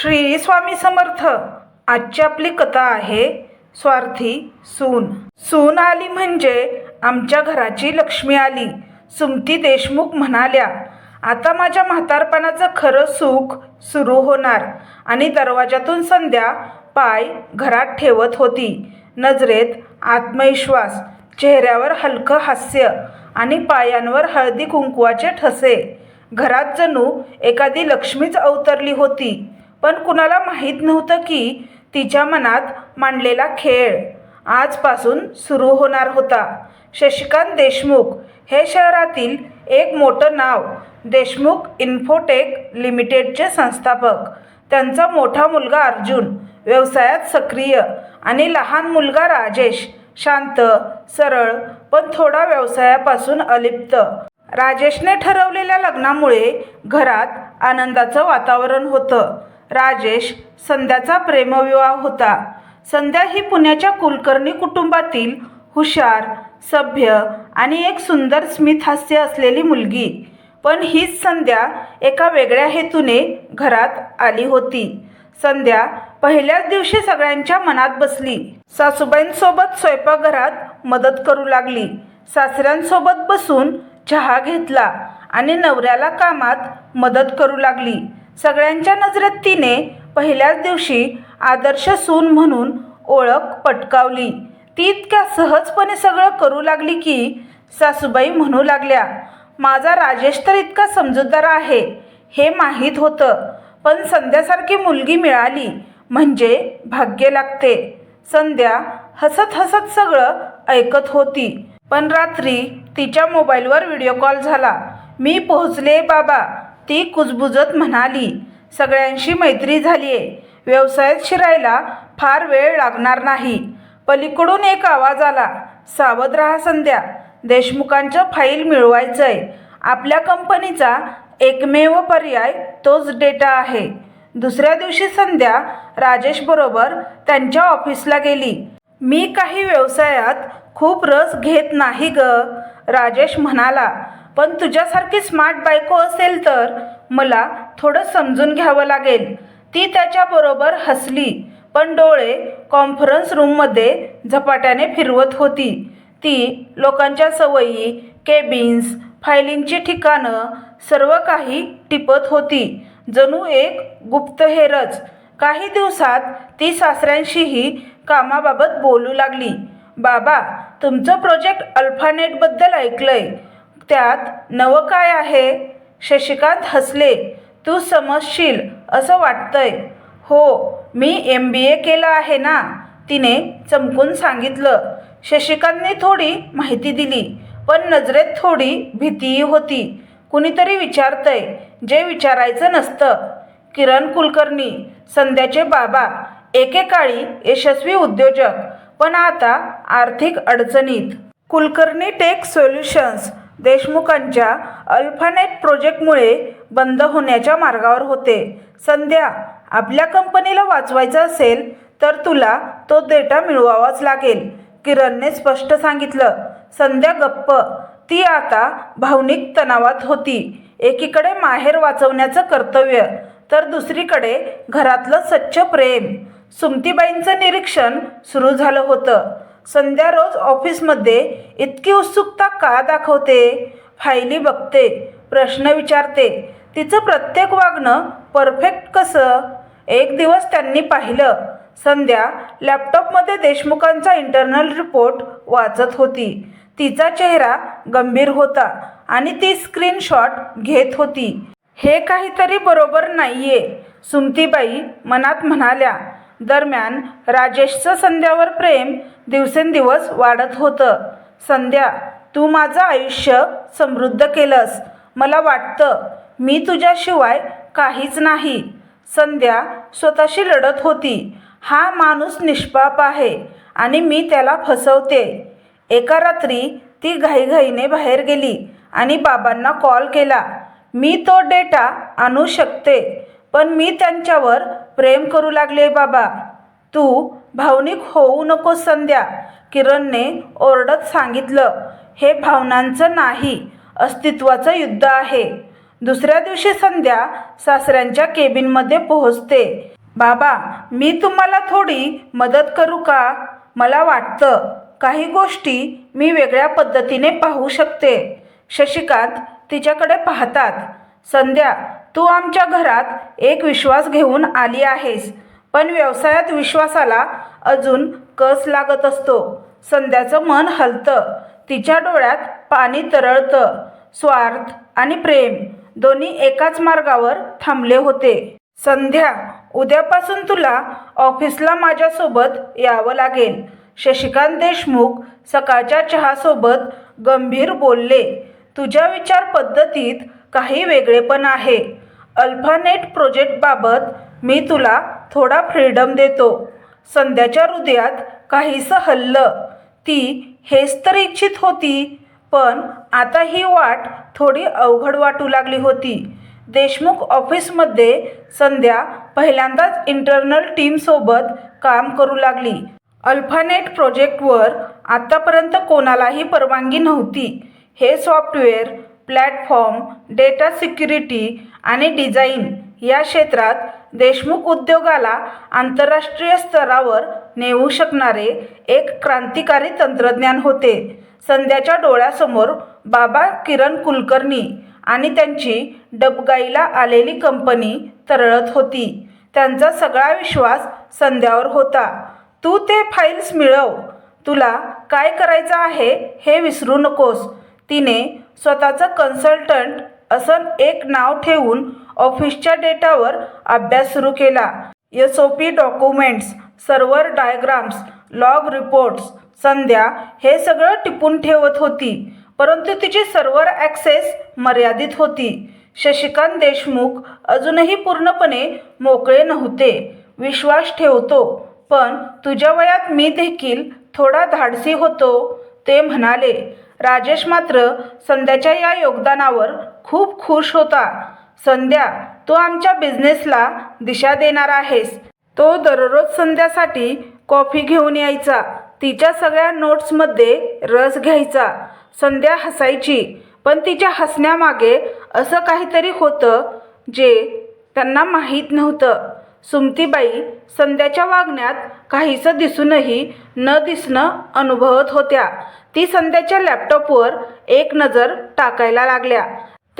श्री स्वामी समर्थ. आजची आपली कथा आहे स्वार्थी सून. सून आली म्हणजे आमच्या घराची लक्ष्मी आली. सुमती देशमुख म्हणाल्या आता माझ्या म्हातारपणाचं खरं सुख सुरू होणार आणि दरवाजातून संध्या पाय घरात ठेवत होती. नजरेत आत्मविश्वास चेहऱ्यावर हलकं हास्य आणि पायांवर हळदी कुंकुवाचे ठसे. घरात जणू एखादी लक्ष्मीच अवतरली होती. पण कुणाला माहीत नव्हतं की तिच्या मनात मांडलेला खेळ आजपासून सुरू होणार होता. शशिकांत देशमुख हे शहरातील एक मोठं नाव देशमुख इन्फोटेक लिमिटेडचे संस्थापक. त्यांचा मोठा मुलगा अर्जुन व्यवसायात सक्रिय आणि लहान मुलगा राजेश शांत सरळ पण थोडा व्यवसायापासून अलिप्त. राजेशने ठरवलेल्या लग्नामुळे घरात आनंदाचं वातावरण होतं. राजेश संध्याचा प्रेमविवाह होता. संध्या ही पुण्याच्या कुलकर्णी कुटुंबातील हुशार सभ्य आणि एक सुंदर स्मितहास्य असलेली मुलगी. पण हीच संध्या एका वेगळ्या हेतूने घरात आली होती. संध्या पहिल्याच दिवशी सगळ्यांच्या मनात बसली. सासूबाईंसोबत स्वयंपाकघरात मदत करू लागली. सासऱ्यांसोबत बसून चहा घेतला आणि नवऱ्याला कामात मदत करू लागली. सगळ्यांच्या नजरेत तिने पहिल्याच दिवशी आदर्श सून म्हणून ओळख पटकावली. ती इतक्या सहजपणे सगळं करू लागली की सासूबाई म्हणू लागल्या माझा राजेश तर इतका समजूतदार आहे हे माहीत होतं पण संध्यासारखी मुलगी मिळाली म्हणजे भाग्य लागते. संध्या हसत हसत सगळं ऐकत होती. पण रात्री तिच्या मोबाईलवर व्हिडिओ कॉल झाला मी पोहोचले बाबा. ती कुजबुजत म्हणाली सगळ्यांशी मैत्री झाली आहे व्यवसायात शिरायला फार वेळ लागणार नाही. पलीकडून एक आवाज आला सावध राहा संध्या. देशमुखांचं फाईल मिळवायचं आहे आपल्या कंपनीचा एकमेव पर्याय तोच डेटा आहे. दुसऱ्या दिवशी संध्या राजेशबरोबर त्यांच्या ऑफिसला गेली. मी काही व्यवसायात खूप रस घेत नाही ग राजेश म्हणाला. पण तुझ्यासारखी स्मार्ट बायको असेल तर मला थोडं समजून घ्यावं लागेल. ती त्याच्याबरोबर हसली पण डोळे कॉन्फरन्स रूममध्ये झपाट्याने फिरवत होती. ती लोकांच्या सवयी केबिन्स फायलिंगची ठिकाणं सर्व काही टिपत होती. जणू एक गुप्तहेरच काही दिवसात ती सासऱ्यांशीही कामाबाबत बोलू लागली. बाबा तुमचं प्रोजेक्ट अल्फानेटबद्दल ऐकलं आहे त्यात नवं काय आहे? शशिकांत हसले. तू समजशील असं वाटतंय. हो मी एम बी ए केलं आहे ना तिने चमकून सांगितलं. शशिकांतने थोडी माहिती दिली पण नजरेत थोडी भीतीही होती. कुणीतरी विचारतंय जे विचारायचं नसतं. किरण कुलकर्णी संध्याचे बाबा एकेकाळी यशस्वी उद्योजक पण आता आर्थिक अडचणीत. कुलकर्णी टेक सोल्युशन्स देशमुखांच्या अल्फानेट प्रोजेक्टमुळे बंद होण्याच्या मार्गावर होते. संध्या आपल्या कंपनीला वाचवायचं असेल तर तुला तो डेटा मिळवावाच लागेल किरणने स्पष्ट सांगितलं. संध्या गप्प. ती आता भावनिक तणावात होती. एकीकडे माहेर वाचवण्याचं कर्तव्य तर दुसरीकडे घरातलं स्वच्छ प्रेम. सुमतीबाईंचं निरीक्षण सुरू झालं होतं. संध्या रोज ऑफिसमध्ये इतकी उत्सुकता का दाखवते? फायली बघते प्रश्न विचारते. तिचं प्रत्येक वागणं परफेक्ट कसं? एक दिवस त्यांनी पाहिलं संध्या लॅपटॉपमध्ये देशमुखांचा इंटरनल रिपोर्ट वाचत होती. तिचा चेहरा गंभीर होता आणि ती स्क्रीनशॉट घेत होती. हे काहीतरी बरोबर नाहीये सुमतीबाई मनात म्हणाल्या. दरम्यान राजेशचं संध्यावर प्रेम दिवसेंदिवस वाढत होतं. संध्या तू माझं आयुष्य समृद्ध केलंस. मला वाटतं मी तुझ्याशिवाय काहीच नाही. संध्या स्वतःशी लढत होती. हा माणूस निष्पाप आहे आणि मी त्याला फसवते. एका रात्री ती घाईघाईने बाहेर गेली आणि बाबांना कॉल केला. मी तो डेटा आणू शकते पण मी त्यांच्यावर प्रेम करू लागले बाबा. तू भावनिक होऊ नको संध्या. किरणने ओरडत सांगितलं हे भावनांचं नाही अस्तित्वाचं युद्ध आहे. दुसऱ्या दिवशी संध्या सासऱ्यांच्या केबिनमध्ये पोहोचते. बाबा मी तुम्हाला थोडी मदत करू का? मला वाटतं काही गोष्टी मी वेगळ्या पद्धतीने पाहू शकते. शशिकांत तिच्याकडे पाहतात संध्या तू आमच्या घरात एक विश्वास घेऊन आली आहेस. पण व्यवसायात विश्वासाला अजून कस लागत असतो? संध्याचं मन हलतं. तिच्या डोळ्यात पाणी तरळतं. स्वार्थ आणि प्रेम दोन्ही एकाच मार्गावर थांबले होते. संध्या उद्यापासून तुला ऑफिसला माझ्यासोबत यावं लागेल. शशिकांत देशमुख सकाळच्या चहासोबत गंभीर बोलले तुझ्या विचार पद्धतीत काही वेगळेपण आहे. अल्फानेट प्रोजेक्टबाबत मी तुला थोडा फ्रीडम देतो. संध्याच्या हृदयात काहीसं हल्लं. ती हेच तर इच्छित होती पण आता ही वाट थोडी अवघड वाटू लागली होती. देशमुख ऑफिसमध्ये संध्या पहिल्यांदाच इंटरनल टीमसोबत काम करू लागली. अल्फानेट प्रोजेक्टवर आत्तापर्यंत कोणालाही परवानगी नव्हती. हे सॉफ्टवेअर प्लॅटफॉर्म डेटा सिक्युरिटी आणि डिझाईन या क्षेत्रात देशमुख उद्योगाला आंतरराष्ट्रीय स्तरावर नेऊ शकणारे एक क्रांतिकारी तंत्रज्ञान होते. संध्याच्या डोळ्यासमोर बाबा किरण कुलकर्णी आणि त्यांची डबगाईला आलेली कंपनी तरळत होती. त्यांचा सगळा विश्वास संध्यावर होता. तू ते फाईल्स मिळव. तुला काय करायचं आहे हे विसरू नकोस तिने स्वतःचं कन्सल्टंट असं एक नाव ठेवून ऑफिसच्या डेटावर अभ्यास सुरू केला. S O P documents server diagrams log reports Sandhya हे सगळं टिपून ठेवत होती. परंतु तिची सर्व्हर ॲक्सेस मर्यादित होती. शशिकांत देशमुख अजूनही पूर्णपणे मोकळे नव्हते. विश्वास ठेवतो पण तुझ्या वयात मी देखील थोडा धाडसी होतो ते म्हणाले. राजेश मात्र संध्याच्या या योगदानावर खूप खुश होता. संध्या तू आमच्या बिझनेसला दिशा देणार आहेस. तो दररोज संध्यासाठी कॉफी घेऊन यायचा. तिच्या सगळ्या नोट्समध्ये रस घ्यायचा. संध्या हसायची पण तिच्या हसण्यामागे असं काहीतरी होतं जे त्यांना माहीत नव्हतं. सुमतीबाई संध्याच्या वागण्यात काहीसं दिसूनही न दिसणं अनुभवत होत्या. ती संध्याच्या लॅपटॉपवर एक नजर टाकायला लागल्या.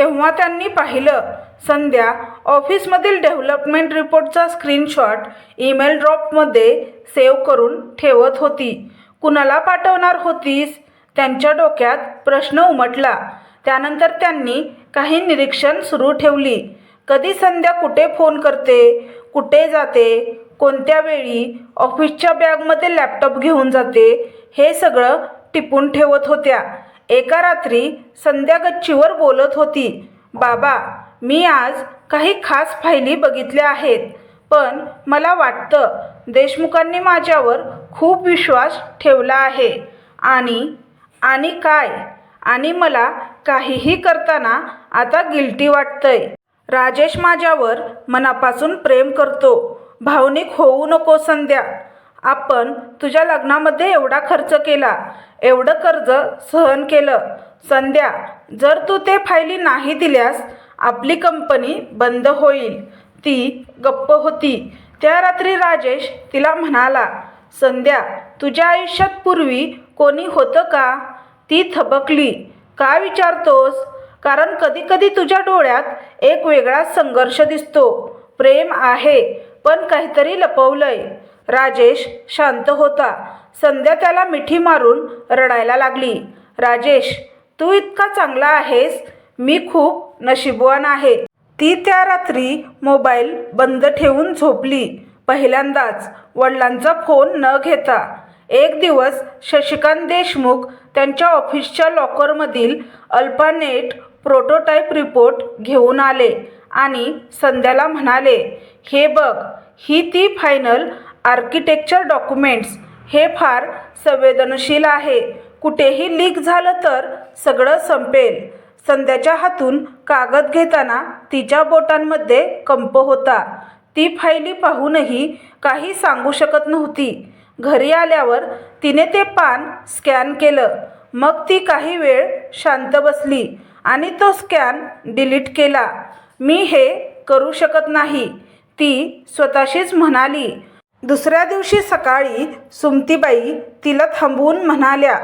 तेव्हा त्यांनी पाहिलं. संध्या ऑफिसमधील डेव्हलपमेंट रिपोर्टचा स्क्रीनशॉट ईमेल ड्रॉपमध्ये सेव्ह करून ठेवत होती. कुणाला पाठवणार होतीस? त्यांच्या डोक्यात प्रश्न उमटला. त्यानंतर त्यांनी काही निरीक्षण सुरू ठेवली. कधी संध्या कुठे फोन करते? कुठे जाते? कोणत्या वेळी ऑफिसच्या बॅगमध्ये लॅपटॉप घेऊन जाते? हे सगळं टिपून ठेवत होत्या. एका रात्री संध्या गच्चीवर बोलत होती बाबा मी आज काही खास फायली बघितल्या आहेत पण मला वाटतं देशमुखांनी माझ्यावर खूप विश्वास ठेवला आहे. आणि आणि काय? आणि मला काहीही करताना आता गिल्टी वाटतंय. राजेश माझ्यावर मनापासून प्रेम करतो. भावनिक होऊ नको संध्या. आपण तुझ्या लग्नामध्ये एवढा खर्च केला एवढं कर्ज सहन केलं. संध्या जर तू ते फायली नाही दिल्यास आपली कंपनी बंद होईल. ती गप्प होती. त्या रात्री राजेश तिला म्हणाला संध्या तुझ्या आयुष्यात पूर्वी कोणी होतं का? ती थबकली. का विचारतोस? कारण कधीकधी तुझ्या डोळ्यात एक वेगळाच संघर्ष दिसतो. प्रेम आहे पण काहीतरी लपवलंय. राजेश शांत होता. संध्या त्याला मिठी मारून रडायला लागली. राजेश तू इतका चांगला आहेस. मी खूप नशिबवान आहे. ती त्या रात्री मोबाईल बंद ठेवून झोपली. पहिल्यांदाच वडिलांचा फोन न घेता. एक दिवस शशिकांत देशमुख त्यांच्या ऑफिसच्या लॉकरमधील अल्पानेट प्रोटोटाईप रिपोर्ट घेऊन आले आणि संध्याला म्हणाले हे बघ ही ती फायनल आर्किटेक्चर डॉक्युमेंट्स हे फार संवेदनशील आहे. कुठेही लीक झालं तर सगळं संपेल. संध्याच्या हातून कागद घेताना तिच्या बोटांमध्ये कंप होता. ती फायली पाहूनही काही सांगू शकत नव्हती. घरी आल्यावर तिने ते पान स्कॅन केलं. मग ती काही वेळ शांत बसली आणि तो स्कॅन डिलीट केला. मी हे करू शकत नाही ती स्वतःशीच म्हणाली. दुसऱ्या दिवशी सकाळी सुमतीबाई तिला थांबवून म्हणाल्या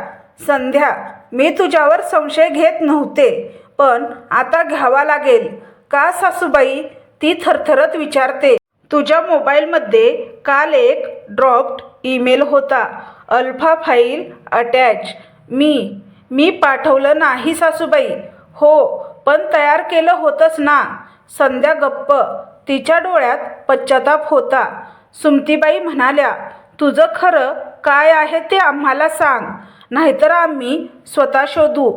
संध्या मी तुझ्यावर संशय घेत नव्हते पण आता घ्यावा लागेल. का सासूबाई? ती थरथरत विचारते. तुझ्या मोबाईलमध्ये काल एक ड्रॉप्ड ईमेल होता. अल्फा फाईल अटॅच मी मी पाठवलं नाही सासूबाई. हो पण तयार केलं होतंच ना. संध्या गप्प. तिच्या डोळ्यात पश्चाताप होता. सुमतीबाई म्हणाल्या तुझं खरं काय आहे ते आम्हाला सांग. नाहीतर आम्ही स्वतः शोधू.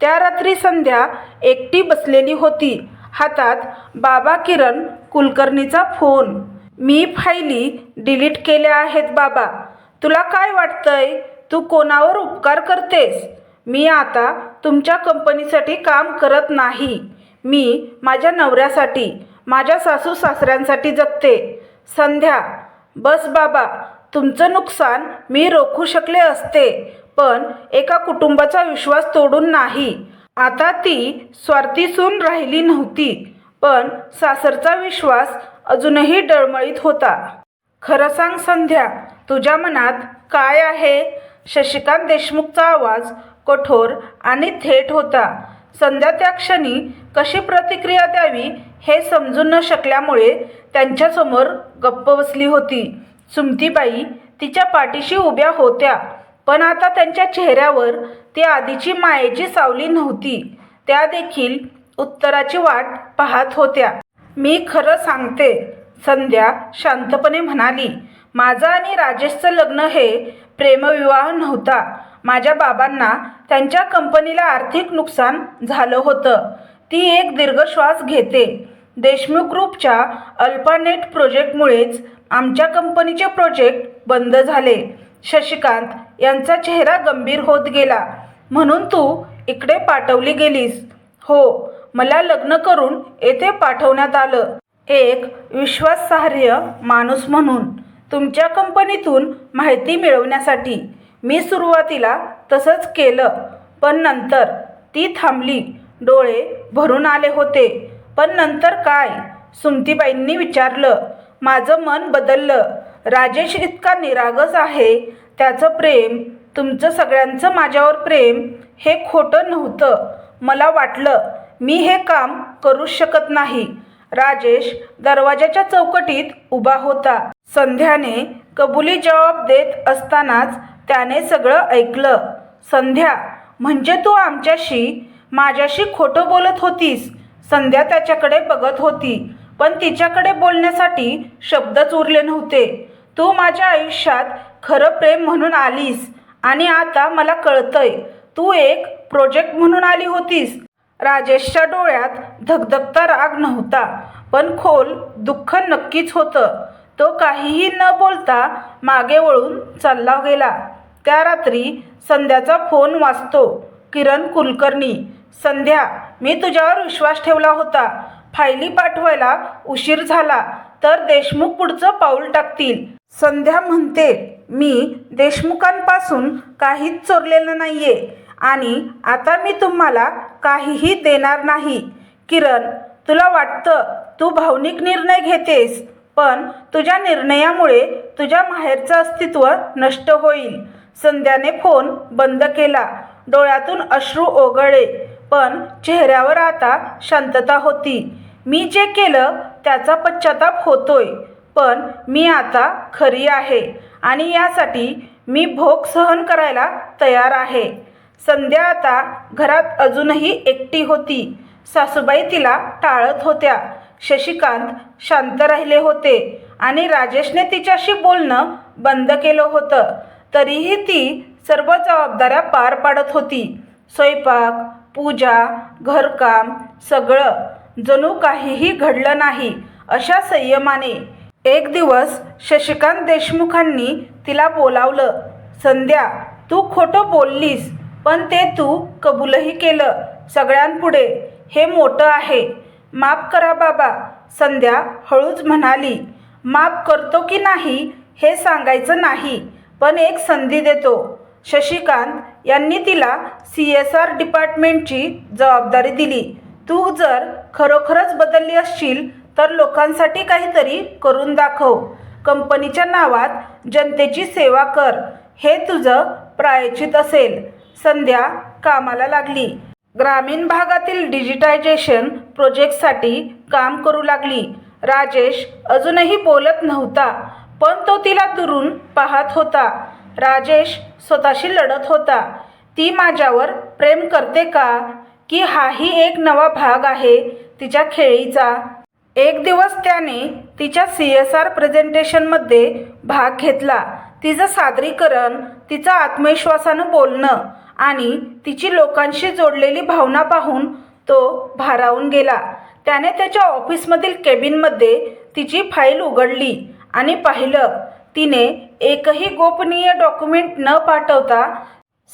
त्या रात्री संध्या एकटी बसलेली होती. हातात बाबा किरण कुलकर्णीचा फोन. मी फायली डिलीट केल्या आहेत बाबा. तुला काय वाटतंय? तू कोणावर उपकार करतेस? मी आता तुमच्या कंपनीसाठी काम करत नाही. मी माझ्या नवऱ्यासाठी माझ्या सासू सासऱ्यांसाठी जगते. संध्या बस बाबा तुमचं नुकसान मी रोखू शकले असते पण एका कुटुंबाचा विश्वास तोडून नाही. आता ती स्वार्थी सून राहिली नव्हती पण सासरचा विश्वास अजूनही डळमळीत होता. खरं सांग संध्या तुझ्या मनात काय आहे? शशिकांत देशमुखचा आवाज कठोर आणि थेट होता. संध्या त्या क्षणी कशी प्रतिक्रिया द्यावी हे समजून न शकल्यामुळे त्यांच्यासमोर गप्प बसली होती. सुमतीबाई तिच्या पाठीशी उभ्या होत्या. पण आता त्यांच्या चेहऱ्यावर ती आधीची मायेची सावली नव्हती. त्या देखील उत्तराची वाट पाहत होत्या. मी खरं सांगते संध्या शांतपणे म्हणाली. माझं आणि राजेशचं लग्न हे प्रेमविवाह नव्हता. माझ्या बाबांना त्यांच्या कंपनीला आर्थिक नुकसान झालं होतं. ती एक दीर्घ श्वास घेते. देशमुख ग्रुपच्या अल्पानेट प्रोजेक्टमुळेच आमच्या कंपनीचे प्रोजेक्ट बंद झाले. शशिकांत यांचा चेहरा गंभीर होत गेला. म्हणून तू इकडे पाठवली गेलीस. हो मला लग्न करून येथे पाठवण्यात आलं. एक विश्वासार्ह माणूस म्हणून तुमच्या कंपनीतून माहिती मिळवण्यासाठी मी सुरुवातीला तसंच केलं पण नंतर ती थांबली. डोळे भरून आले होते. पण नंतर काय? सुमतीबाईंनी विचारलं माझं मन बदललं. राजेश इतका निरागस आहे. त्याचं प्रेम तुमचं सगळ्यांचं माझ्यावर प्रेम हे खोटं नव्हतं. मला वाटलं मी हे काम करूच शकत नाही. राजेश दरवाजाच्या चौकटीत उभा होता. संध्याने कबुली जबाब देत असतानाच त्याने सगळं ऐकलं. संध्या म्हणजे तू आमच्याशी माझ्याशी खोटं बोलत होतीस? संध्या त्याच्याकडे बघत होती. पण तिच्याकडे बोलण्यासाठी शब्दच उरले नव्हते. तू माझ्या आयुष्यात खरं प्रेम म्हणून आलीस आणि आता मला कळतंय तू एक प्रोजेक्ट म्हणून आली होतीस. राजेशच्या डोळ्यात धगधगता राग नव्हता पण खोल दुःख नक्कीच होतं. तो काहीही न बोलता मागे वळून चालला गेला. त्या रात्री संध्याचा फोन वाचतो किरण कुलकर्णी. संध्या मी तुझ्यावर विश्वास ठेवला होता. फायली पाठवायला उशीर झाला तर देशमुख पुढचं पाऊल टाकतील. संध्या म्हणते मी देशमुखांपासून काहीच चोरलेलं नाहीये आणि आता मी तुम्हाला काहीही देणार नाही. किरण तुला वाटतं तू भावनिक निर्णय घेतेस पण तुझ्या निर्णयामुळे तुझ्या माहेरचं अस्तित्व नष्ट होईल. संध्याने फोन बंद केला. डोळ्यातून अश्रू ओघळे पण चेहऱ्यावर आता शांतता होती. मी जे केलं त्याचा पश्चाताप होतोय पण मी आता खरी आहे आणि यासाठी मी भोग सहन करायला तयार आहे. संध्या आता घरात अजूनही एकटी होती. सासूबाई तिला टाळत होत्या. शशिकांत शांत राहिले होते आणि राजेशने तिच्याशी बोलणं बंद केलं होतं. तरीही ती सर्व जबाबदाऱ्या पार पाडत होती. स्वयंपाक पूजा घरकाम सगळं. जणू काहीही घडलं नाही अशा संयमाने. एक दिवस शशिकांत देशमुखांनी तिला बोलावलं संध्या तू खोटं बोललीस पण ते तू कबूलही केलं सगळ्यांपुढे. हे मोठं आहे. माफ करा बाबा. संध्या हळूच म्हणाली माफ करतो की नाही हे सांगायचं नाही पण एक संधी देतो. शशिकांत यांनी तिला सी एस आर डिपार्टमेंटची जबाबदारी दिली. तू जर खरोखरच बदलली असशील तर लोकांसाठी काहीतरी करून दाखव. कंपनीच्या नावात जनतेची सेवा कर. हे तुझं प्रायचित असेल. संध्या कामाला लागली. ग्रामीण भागातील डिजिटायझेशन प्रोजेक्टसाठी काम करू लागली. राजेश अजूनही बोलत नव्हता पण तो तिला दुरून पाहत होता. राजेश स्वतःशी लढत होता. ती माझ्यावर प्रेम करते का? की हाही एक नवा भाग आहे तिच्या खेळीचा. एक दिवस त्याने तिच्या सी एस आर प्रेझेंटेशनमध्ये भाग घेतला. तिचं सादरीकरण तिचं आत्मविश्वासानं बोलणं आणि तिची लोकांशी जोडलेली भावना पाहून तो भारावून गेला. त्याने त्याच्या ऑफिसमधील केबिनमध्ये तिची फाईल उघडली आणि पाहिलं तिने एकही गोपनीय डॉक्युमेंट न पाठवता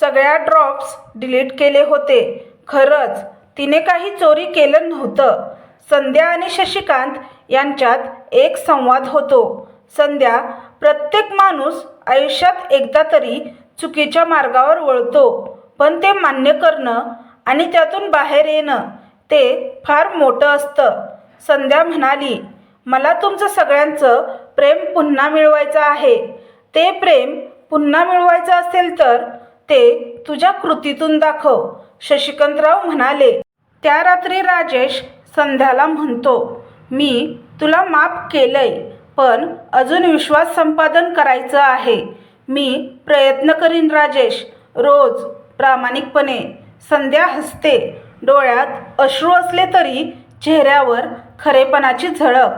सगळ्या ड्रॉप्स डिलीट केले होते. खरंच तिने काही चोरी केलं नव्हतं. संध्या आणि शशिकांत यांच्यात एक संवाद होतो. संध्या प्रत्येक माणूस आयुष्यात एकदा तरी चुकीच्या मार्गावर वळतो पण ते मान्य करणं आणि त्यातून बाहेर येणं ते फार मोठं असतं. संध्या म्हणाली मला तुमचं सगळ्यांचं प्रेम पुन्हा मिळवायचं आहे. ते प्रेम पुन्हा मिळवायचं असेल तर ते तुझ्या कृतीतून दाखव शशिकांतराव म्हणाले. त्या रात्री राजेश संध्याला म्हणतो मी तुला माफ केलंय पण अजून विश्वास संपादन करायचं आहे. मी प्रयत्न करीन राजेश रोज प्रामाणिकपणे संध्या हसते डोळ्यात अश्रू असले तरी चेहऱ्यावर खरेपणाची झळक.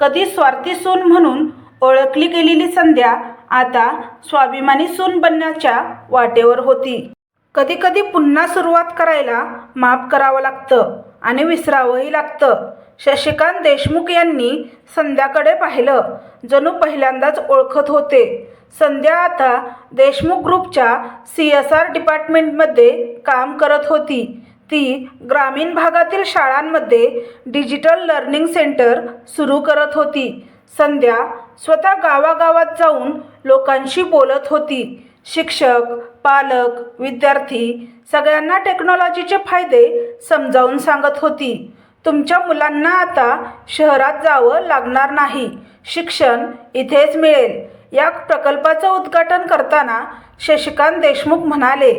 कधी स्वार्थी सून म्हणून ओळखली गेलेली संध्या आता स्वाभिमानी सून बनण्याच्या वाटेवर होती. कधी कधी पुन्हा सुरुवात करायला माफ करावं लागतं आणि विसरावंही लागतं. शशिकांत देशमुख यांनी संध्याकडे पाहिलं. जणू पहिल्यांदाच ओळखत होते. संध्या आता देशमुख ग्रुपच्या सी एस आर डिपार्टमेंटमध्ये काम करत होती. ती ग्रामीण भागातील शाळांमध्ये डिजिटल लर्निंग सेंटर सुरू करत होती. संध्या स्वतः गावागावात जाऊन लोकांशी बोलत होती. शिक्षक पालक विद्यार्थी सगळ्यांना टेक्नॉलॉजीचे फायदे समजावून सांगत होती. तुमच्या मुलांना आता शहरात जावं लागणार नाही. शिक्षण इथेच मिळेल. या प्रकल्पाचं उद्घाटन करताना शशिकांत देशमुख म्हणाले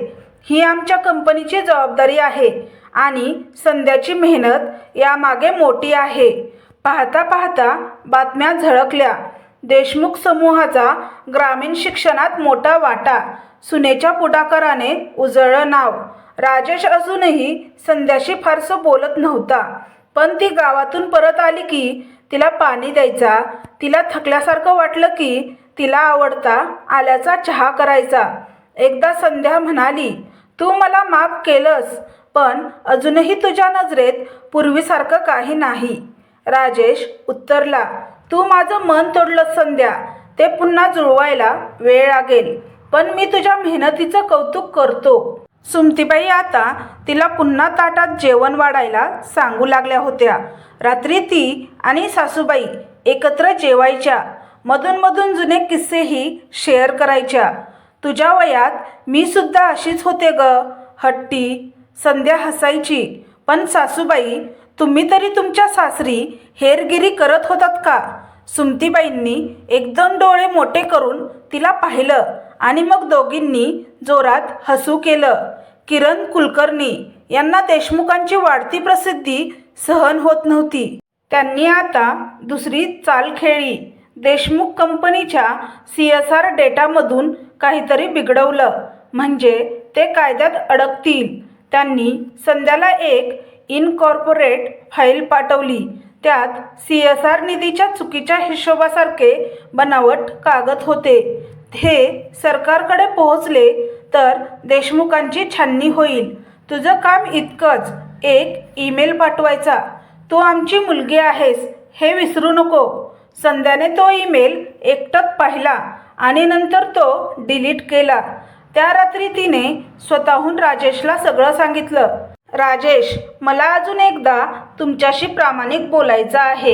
ही आमच्या कंपनीची जबाबदारी आहे आणि संध्याची मेहनत यामागे मोठी आहे. पाहता पाहता बातम्या झळकल्या. देशमुख समूहाचा ग्रामीण शिक्षणात मोठा वाटा. सुनेच्या पुढाकाराने उजळलं नाव. राजेश अजूनही संध्याशी फारसं बोलत नव्हता. पण ती गावातून परत आली की तिला पाणी द्यायचा तिला थकल्यासारखं वाटलं की तिला आवडता आल्याचा चहा करायचा. एकदा संध्या म्हणाली तू मला माफ केलंस पण अजूनही तुझ्या नजरेत पूर्वीसारखं काही नाही. राजेश उत्तरला तू माझं मन तोडलं संध्या. ते पुन्हा जुळवायला वेळ लागेल. पण मी तुझ्या मेहनतीचं कौतुक करतो. सुमतीबाई आता तिला पुन्हा ताटात जेवण वाढायला सांगू लागल्या होत्या. रात्री ती आणि सासूबाई एकत्र जेवायच्या. मधूनमधून जुने किस्सेही शेअर करायच्या. तुझ्या वयात मी सुद्धा अशीच होते ग हट्टी. संध्या हसायची. पण सासूबाई तुम्ही तरी तुमच्या सासरी हेरगिरी करत होतात का? सुमतीबाईंनी एकदम डोळे मोठे करून तिला पाहिलं आणि मग दोघींनी जोरात हसू केलं. किरण कुलकर्णी यांना देशमुखांची वाढती प्रसिद्धी सहन होत नव्हती. त्यांनी आता दुसरी चाल खेळली देशमुख कंपनीच्या सी एस आर डेटामधून काहीतरी बिघडवलं. म्हणजे ते कायद्यात अडकतील. त्यांनी संध्याला एक इनकॉर्पोरेट फाईल पाठवली. त्यात सी एस आर निधीच्या चुकीच्या हिशोबासारखे बनावट कागद होते. हे सरकारकडे पोहोचले तर देशमुखांची छाननी होईल. तुझं काम इतकंच. एक ईमेल पाठवायचा. तू आमची मुलगी आहेस. हे विसरू नको. संध्याने तो ईमेल एकटक पाहिला आणि नंतर तो डिलीट केला. त्या रात्री तिने स्वतःहून राजेशला सगळं सांगितलं. राजेश मला अजून एकदा तुमच्याशी प्रामाणिक बोलायचं आहे.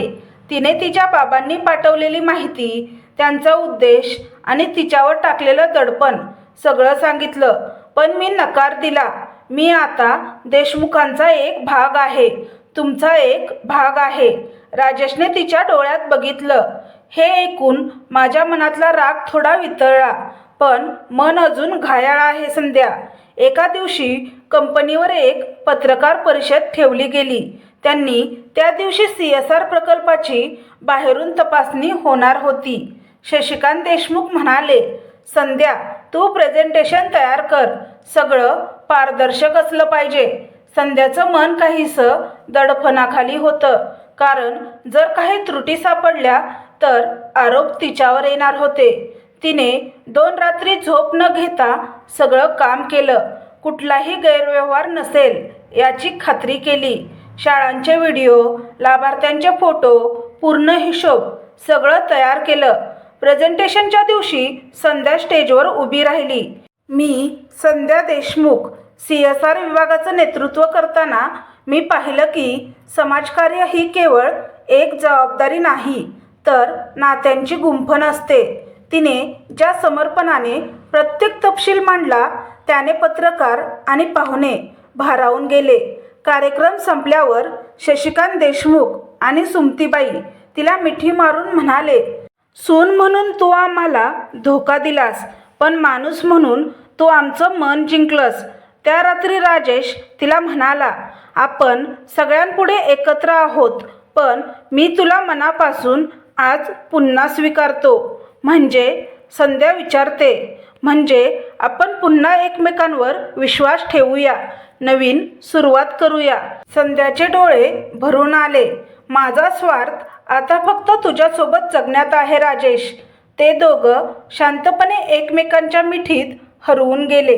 तिने तिच्या बाबांनी पाठवलेली माहिती त्यांचा उद्देश आणि तिच्यावर टाकलेलं दडपण सगळं सांगितलं. पण मी नकार दिला. मी आता देशमुखांचा एक भाग आहे. तुमचा एक भाग आहे. राजेशने तिच्या डोळ्यात बघितलं. हे ऐकून माझ्या मनातला राग थोडा वितळला. पण मन अजून घायाळ आहे संध्या. एका दिवशी कंपनीवर एक पत्रकार परिषद ठेवली गेली. त्यांनी त्या दिवशी सी एस आर प्रकल्पाची बाहेरून तपासणी होणार होती. शशिकांत देशमुख म्हणाले संध्या तू प्रेझेंटेशन तयार कर. सगळं पारदर्शक असलं पाहिजे. संध्याचं मन काहीसं दडपणाखाली होतं. कारण जर काही त्रुटी सापडल्या तर आरोप तिच्यावर येणार होते. तिने दोन रात्री झोप न घेता सगळं काम केलं. कुठलाही गैरव्यवहार नसेल याची खात्री केली. शाळांचे व्हिडिओ लाभार्थ्यांचे फोटो पूर्ण हिशोब सगळं तयार केलं. प्रेझेंटेशनच्या दिवशी संध्या स्टेजवर उभी राहिली. मी Sandhya Deshmukh C S R विभागाचं नेतृत्व करताना मी पाहिलं की समाजकार्य ही केवळ एक जबाबदारी नाही तर नात्यांची गुंफण असते. तिने ज्या समर्पणाने प्रत्येक तपशील मांडला त्याने पत्रकार आणि पाहुणे भारावून गेले. कार्यक्रम संपल्यावर शशिकांत देशमुख आणि सुमतीबाई तिला मिठी मारून म्हणाले सून म्हणून तू आम्हाला धोका दिलास पण माणूस म्हणून तू आमचं मन जिंकलंस. त्या रात्री राजेश तिला म्हणाला आपण सगळ्यांपुढे एकत्र आहोत पण मी तुला मनापासून आज पुन्हा स्वीकारतो. म्हणजे संध्या विचारते म्हणजे आपण पुन्हा एकमेकांवर विश्वास ठेवूया नवीन सुरुवात करूया. संध्याचे डोळे भरून आले माझा स्वार्थ आता फक्त तुझ्यासोबत जगण्यात आहे राजेश. ते दोघं शांतपणे एकमेकांच्या मिठीत हरवून गेले.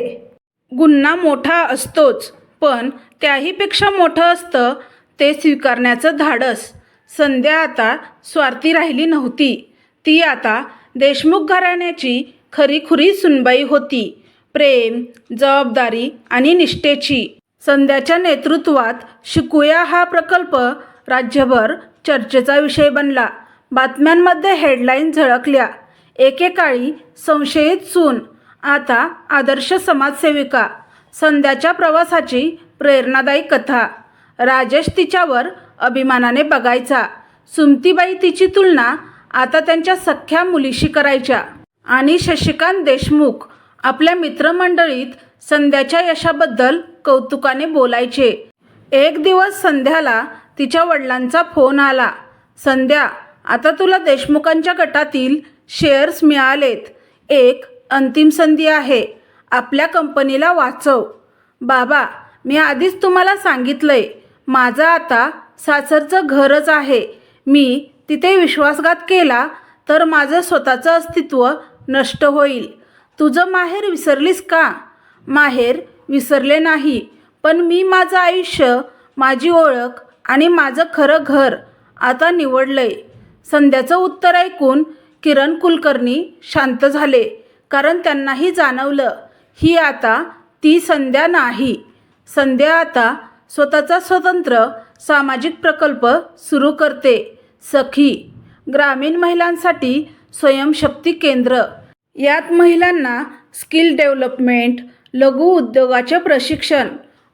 गुन्हा मोठा असतोच पण त्याहीपेक्षा मोठं असतं ते स्वीकारण्याचं धाडस. संध्या आता स्वार्थी राहिली नव्हती. ती आता देशमुख घराण्याची खरीखुरी सुनबाई होती. प्रेम जबाबदारी आणि निष्ठेची. संध्याच्या नेतृत्वात शिकूया हा प्रकल्प राज्यभर चर्चेचा विषय बनला. बातम्यांमध्ये हेडलाईन झळकल्या. एकेकाळी संशयित सून आता आदर्श समाजसेविका संध्याच्या प्रवासाची प्रेरणादायी कथा. राजेश तिच्यावर अभिमानाने बघायचा. सुमतीबाई तिची तुलना आता त्यांच्या सख्ख्या मुलीशी करायच्या. आणि शशिकांत देशमुख आपल्या मित्रमंडळीत संध्याच्या यशाबद्दल कौतुकाने बोलायचे. एक दिवस संध्याला तिच्या वडिलांचा फोन आला. संध्या आता तुला देशमुखांच्या गटातील शेअर्स मिळालेत. एक अंतिम संधी आहे. आपल्या कंपनीला वाचव. बाबा मी आधीच तुम्हाला सांगितलंय माझं आता सासरचं घरच आहे. मी तिथे विश्वासघात केला तर माझं स्वतःचं अस्तित्व नष्ट होईल. तुझं माहेर विसरलीस का? माहेर विसरले नाही पण मी माझं आयुष्य माझी ओळख आणि माझं खरं घर आता निवडलंय. संध्याचं उत्तर ऐकून किरण कुलकर्णी शांत झाले कारण त्यांनाही जाणवलं ही आता ती संध्या नाही. संध्या आता स्वतःचा स्वतंत्र सामाजिक प्रकल्प सुरू करते. सखी ग्रामीण महिलांसाठी स्वयंशक्ती केंद्र. यात महिलांना स्किल डेव्हलपमेंट लघु उद्योगाचे प्रशिक्षण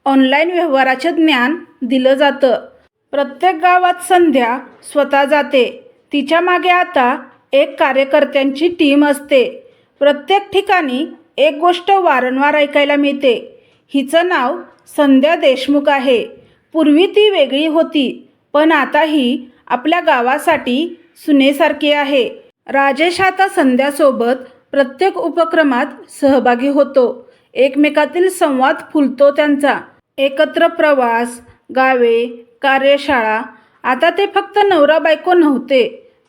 ऑनलाईन व्यवहाराचे ज्ञान दिलं जातं. प्रत्येक गावात संध्या स्वतः जाते. तिच्यामागे आता एक कार्यकर्त्यांची टीम असते. प्रत्येक ठिकाणी एक गोष्ट वारंवार ऐकायला मिळते. हिचं नाव संध्या देशमुख आहे. पूर्वी ती वेगळी होती पण आता ही आपल्या गावासाठी सुनेसारखी आहे. राजेश आता संध्यासोबत प्रत्येक उपक्रमात सहभागी होतो. एकमेकातील संवाद फुलतो त्यांचा. एकत्र प्रवास गावे कार्यशाळा आता ते फक्त नवरा बायको नव्हते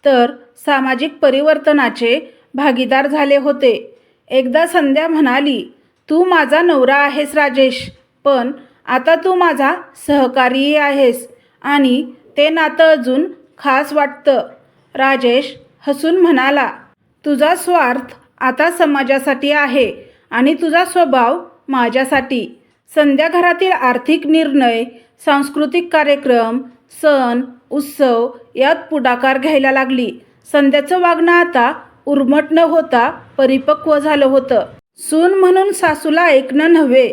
तर सामाजिक परिवर्तनाचे भागीदार झाले होते. एकदा संध्या म्हणाली तू माझा नवरा आहेस राजेश पण आता तू माझा सहकारीही आहेस आणि ते नातं अजून खास वाटतं. राजेश हसून म्हणाला तुझा स्वार्थ आता समाजासाठी आहे आणि तुझा स्वभाव माझ्यासाठी. संध्या घरातील आर्थिक निर्णय सांस्कृतिक कार्यक्रम सण उत्सव यात पुढाकार घ्यायला लागली. संध्याचं वागणं आता उर्मट न होता परिपक्व झालं होतं. सून म्हणून सासूला ऐकणं नव्हे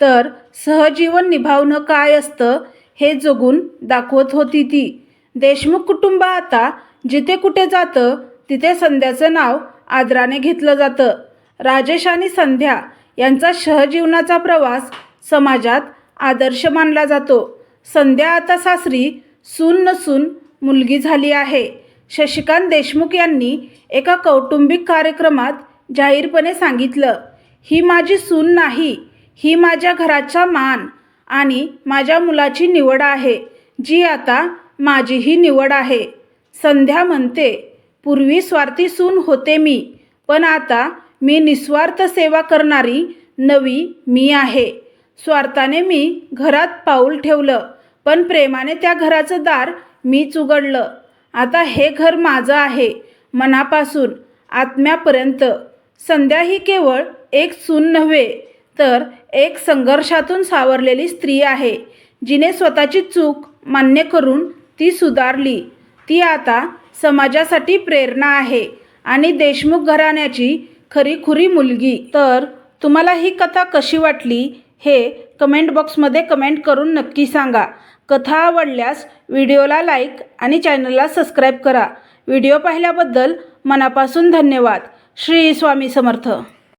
तर सहजीवन निभावणं काय असतं हे जगून दाखवत होती ती. देशमुख कुटुंब आता जिथे कुठे जातं तिथे संध्याचं नाव आदराने घेतलं जातं. राजेश आणि संध्या यांचा सहजीवनाचा प्रवास समाजात आदर्श मानला जातो. संध्या आता सासरी सून नसून मुलगी झाली आहे. शशिकांत देशमुख यांनी एका कौटुंबिक कार्यक्रमात जाहीरपणे सांगितलं ही माझी सून नाही ही माझ्या घराचा मान. आणि माझ्या मुलाची निवड आहे जी आता माझीही निवड आहे. संध्या म्हणते पूर्वी स्वार्थी सून होते मी पण आता मी निस्वार्थ सेवा करणारी नवी मी आहे. स्वार्थाने मी घरात पाऊल ठेवलं पण प्रेमाने त्या घराचं दार मीच उघडलं. आता हे घर माझं आहे मनापासून आत्म्यापर्यंत. संध्या ही केवळ एक सून नव्हे तर एक संघर्षातून सावरलेली स्त्री आहे जिने स्वतःची चूक मान्य करून ती सुधारली. ती आता समाजासाठी प्रेरणा आहे आणि देशमुख घराण्याची खरीखुरी मुलगी. तर तुम्हाला ही कथा कशी वाटली हे कमेंट बॉक्समध्ये कमेंट करून नक्की सांगा. कथा आवडल्यास व्हिडिओला लाईक आणि चॅनलला सबस्क्राईब करा. व्हिडिओ पाहिल्याबद्दल मनापासून धन्यवाद. श्री स्वामी समर्थ.